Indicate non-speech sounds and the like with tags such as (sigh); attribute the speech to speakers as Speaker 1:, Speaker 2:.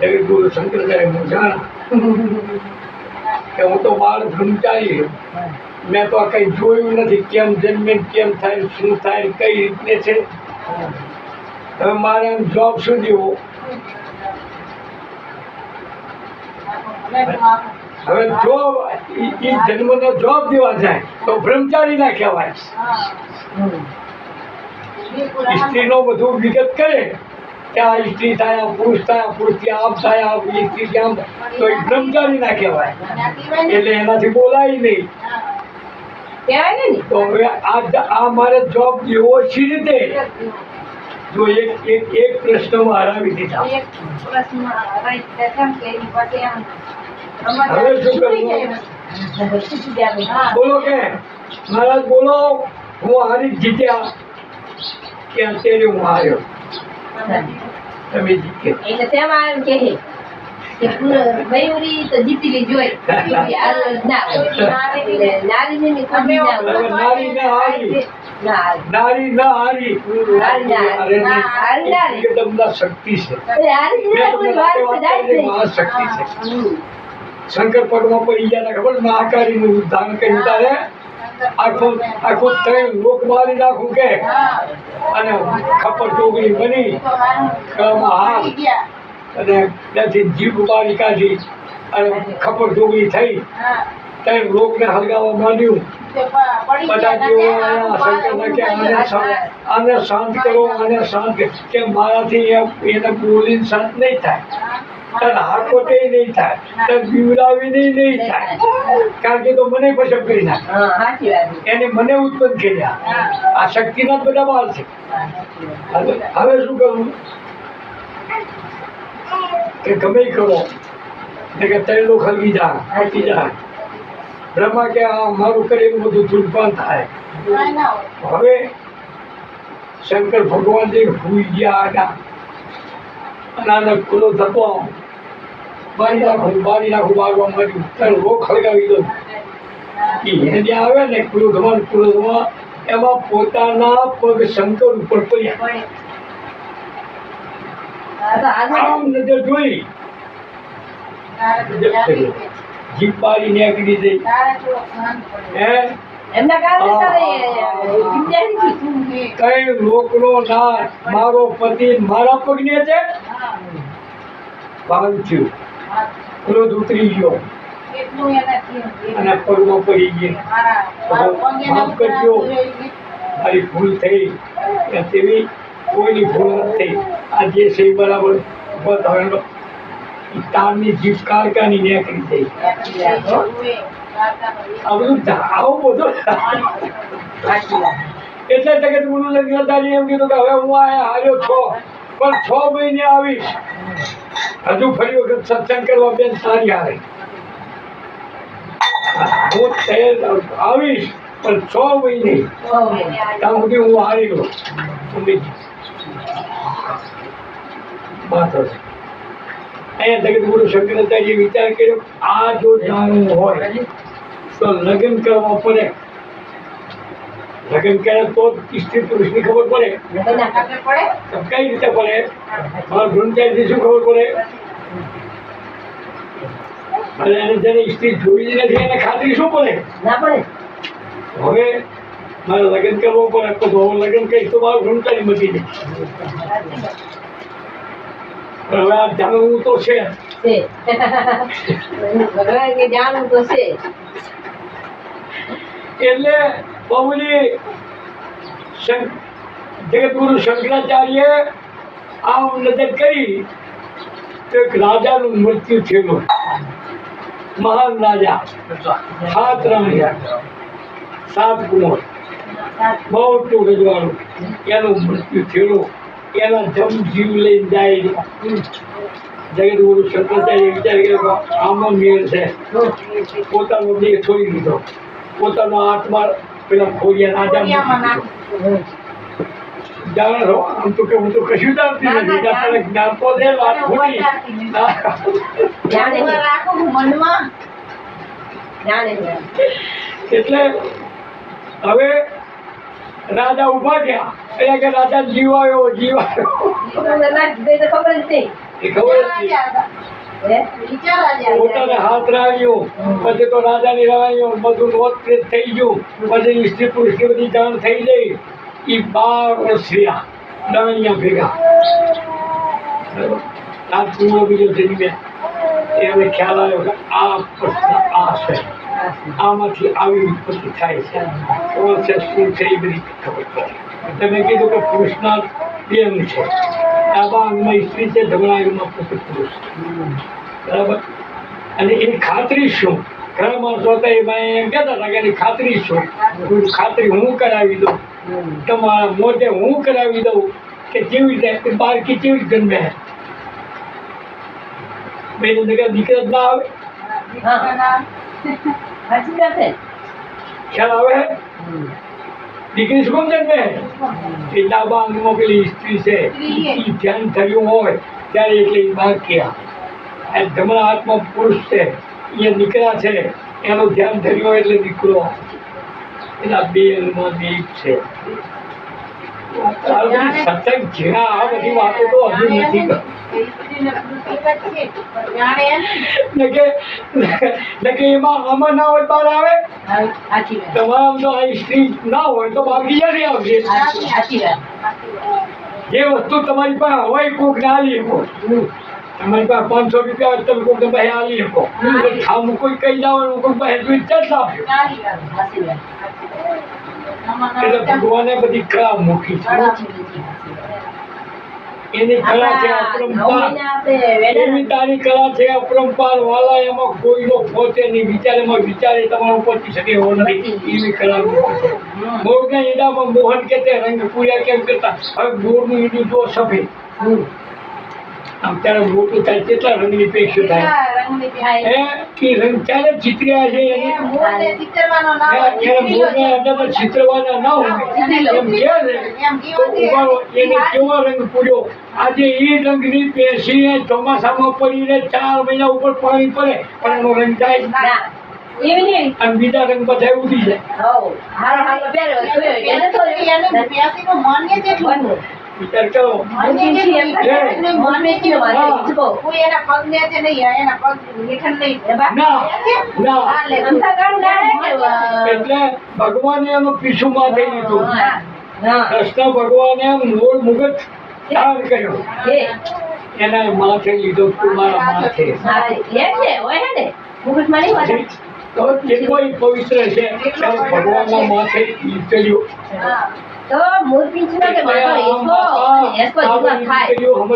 Speaker 1: જગત ગુરુ શંકરાચાર્ય મૂંઝાણા કે હું તો બાળ બ્રહ્મચારી મેં તો આ કઈ જોયું નથી કેમ જન્મે કેમ થાય શું થાય કઈ રીતને છે. હવે મારે એમ જોબ શું દેવો હવે જો એ જન્મનો જોબ દેવા જાય તો બ્રહ્મચારી ના કહેવાય. સ્ત્રીનો બધું વિગત કરે. કે આ સ્ત્રી થાય આ પુરુષ થાય આ પુરુષથી આમ થાય આ સ્ત્રી આમ તો એ બ્રહ્મચારી ના કહેવાય. એટલે એનાથી બોલાય નહીં. તો હવે આ આ મારે જોબ દેવો છે રીતે જો એક એક એક પ્રશ્નમાં હરાવી દીધા હવે શું કરવું? બોલો કે મહારાજ બોલો હું હારી જીત્યા. કે અત્યારે હું હાર્યો. તમે જીત્યા
Speaker 2: એટલે તેમાં એમ કે મયુરી તો જીતી જોઈ (laughs) (laughs)
Speaker 1: નારી. નારી ના હારી.
Speaker 2: નારી ના હારી.
Speaker 1: શક્તિ છે. કરી. મહાશક્તિ છે. શંકર પગમાં પડી ગયા ખબર મહાકારી નું દાન કર્યું તારે? આખું આખું ત્રણ લોક મારી નાખું કે? અને ખપર ટોકરી બની ગળામાં હાર અને ત્યાંથી જીભ બારી કાઢી અને ખપર ટોકરી થઈ. ત્રણ લોકને હલગાવવા માંડ્યું. આને શાંત- કરો, આને શાંત કે મારાથી એને બોલીને શાંત નહીં થાય. તને હાકોટે નહીં થાય તને બીવડાવીને નહીં થાય. કારણ કે તો મને પસંદ કરી નાખે. એને મને ઉત્પન્ન કર્યા. આ શક્તિના બધા બાળ છે. હવે શું કરવું કે ગમે કરો કે તૈલો ખલગી જા હટી જા બ્રહ્મા કે આ મારું કરેલું બધું ચૂંટવાન થાય. હવે શંકર ભગવાન જે ભૂઈ ગયા આનો ખુલ્લો થતો બારી નાખું મારી નાખું મારવા માંડ્યું ત્યારે લોક ખળગાવી દો. એ હેડે આવે ને ક્રોધમાં ક્રોધમાં એમાં પોતાના પગ શંકર ઉપર પડ્યા. આમ નજર જોઈ. નીકળી હે. કઈ લોકનો ના. મારો પતિ મારા પગને છે. થયું ક્રોધ ઉતરી ગયો. અને પગમાં પડી ગઈ માફ કરજો. મારી ભૂલ થઈ. તેવી કોઈની ભૂલ નથી આ જે છે બરાબર બતાવેલો તારની જીભ કારકાની નીકળી થઈ આ બધું આવો બધો. એટલે ગુરુ લગ્નદારી એમ કીધું કે હવે હું આ હાર્યો છો. પણ છ મહિને આવીશ. હજુ ફરી વખત સત્સંગ કરવા બેન સારી આવે. હું આવીશ, પણ છ મહિને. ત્યાં સુધી હું હારી ગયો. તમે માથો અહીંયા જગત ગુરુ શંકરાચાર્ય વિચાર કર્યો, આ જો જાણવું હોય, તો લગ્ન કરવા પડે. લગ્ન કરે તો સ્ત્રી પુરુષની ખબર પડે. કઈ રીતે પડે? મારા બ્રહ્મચારીથી શું ખબર પડે? અને એને જેને સ્ત્રી જોઈ નથી એને ખાતરી શું પડે?
Speaker 2: ના પડે.
Speaker 1: હવે મારે લગ્ન કરવું પડે તો હવે લગ્ન કહીશ તો મારું ભ્રમચારી મટી જાય. હવે આ જાણવું તો છે. એટલે બહુલી જગતગુરુ શંકરાચાર્ય આમ નજર કરી તો એક રાજાનું મૃત્યુ થયેલું. મહાન રાજા. સાત રાણી સાત કુમાર મોટું રજવાડું. એનું મૃત્યુ થયેલું. એના જમ જીવ લઈને જાય જગતગુરુ શંકરાચાર્ય વિચાર કર્યો આમાં મેળ છે. પોતાનો દેહ છોડી દીધો. પોતાનો આત્મા પેલા ખોરિયા રાજા જાણે આમ તો કે હું તો કશું જાણતી નથી. તને જ્ઞાન તો દે વાત ખોટી
Speaker 2: જાણે છે. જાણે છે.
Speaker 1: એટલે હવે રાજા ઊભા થયા. એટલે કે રાજા જીવાયો જીવાયો.
Speaker 2: ના ખબર જ નહીં.
Speaker 1: એ ખબર? પોતાને હાથ રાખ્યો. પછી તો રાજાની રાણીઓ બધું નોતપ્રેત થઈ ગયું. પછી સ્ત્રી પુરુષની બધી જાણ થઈ ગઈ. એ બાર વર્ષ દાણિયા ભેગા? રાજકુમાર બીજો ગયા એને ખ્યાલ આવ્યો કે આ પ્રશ્ન આ છે. આમાંથી આવી ઉત્પત્તિ થાય છે. કોણ શું છે એ બધી ખબર પડે. તમે કીધું કે કૃષ્ણ પ્રેમ છે. ડાબા અંગમાં સ્ત્રી છે જમણા અંગમાં પુરુષ. પુરુષ બરાબર? અને એની ખાતરી શું? ઘણા માણસો હતા એમાં એમ કહેતા હતા કે એની ખાતરી શું? ખાતરી હું કરાવી દઉં? તમારા મોઢે હું કરાવી દઉં કે કેવી રીતે? બાળકી કેવી રીતે જન્મે બેન દીકરા દીકરા જ ના આવે. ખ્યાલ આવે? દીકરી શું જન્મે એ ડાબા અંગમાં પેલી સ્ત્રી છે એ ધ્યાન થયું હોય ત્યારે એટલે ઈ કહેવા આ જમણા હાથમાં પુરુષ છે એ દીકરા છે એનું ધ્યાન થયું હોય એટલે દીકરો એના બે અંગમાં દીપ છે સત્સંગ ઝીણા આ બધી વાતો તો હજુ નથી કરી. આમાં ના હોય બહાર આવે
Speaker 2: હા, સાચી વાત.
Speaker 1: તમામ તો આ સ્ત્રી ના હોય તો બાકી ક્યાંથી આવશે
Speaker 2: સાચી- સાચી વાત.
Speaker 1: જે વસ્તુ તમારી પાસે હોય કોક ના આલી શકો તમારી પાસે પાંચસો રૂપિયા તમે કોક પાસે આલી શકો આમ કોઈ કહી જવાનું કોઈ પાસે જોઈ ચાલ એટલે ભગવાને બધી ખરાબ મૂકી છે. એની કલા છે અપરંપાર. એની તારી કલા છે અપરંપાર. વાલા એમાં કોઈનો પોતે નહીં. વિચારેમાં વિચારે તમારો પહોંચી શકે એવો નથી. એવી કલા મોરના ઈંડામાં મોહન કે તે રંગ પૂર્યા કેમ કરતા? હવે મોરનું ઈડું જો સફેદ. આમ ત્યારે મોટું થાય કેટલા રંગની પેક્ષ થાય હે? કે રંગ ક્યારે ચિતર્યા છે? એને હે, ત્યારે મોરને અંદર તો ચિત્રવાના ના હોય. એમ કે છે? તો ઉભારો એને કેવો રંગ પૂર્યો? આજે એ રંગની પેશી ચોમાસામાં પડીને ચાર મહિના ઉપર પાણી પડે પણ એનો રંગ જાય. અને બીજા રંગ બધા ઉડી જાય.
Speaker 2: વિચાર હારો હારો પહેર્યો હોય તો એને તો મનનું.
Speaker 1: વિચાર કરો
Speaker 2: મનની છે એમ થાય. મનને કયો નહીં. જુઓ. એ બા.
Speaker 1: ના ના
Speaker 2: અંધા ગાળું ગાળે કે, અ,
Speaker 1: એટલે ભગવાને એનું પીછું માથે લીધું
Speaker 2: હા. હા.
Speaker 1: કૃષ્ણ ભગવાને મૂળ મુગટ ધારણ કર્યો એના માથે લીધો તમારા માથે? તો એ પવિત્ર છે ભગવાનના માથે લીધેલું
Speaker 2: તો મૂળ કે માથો જુદા થાય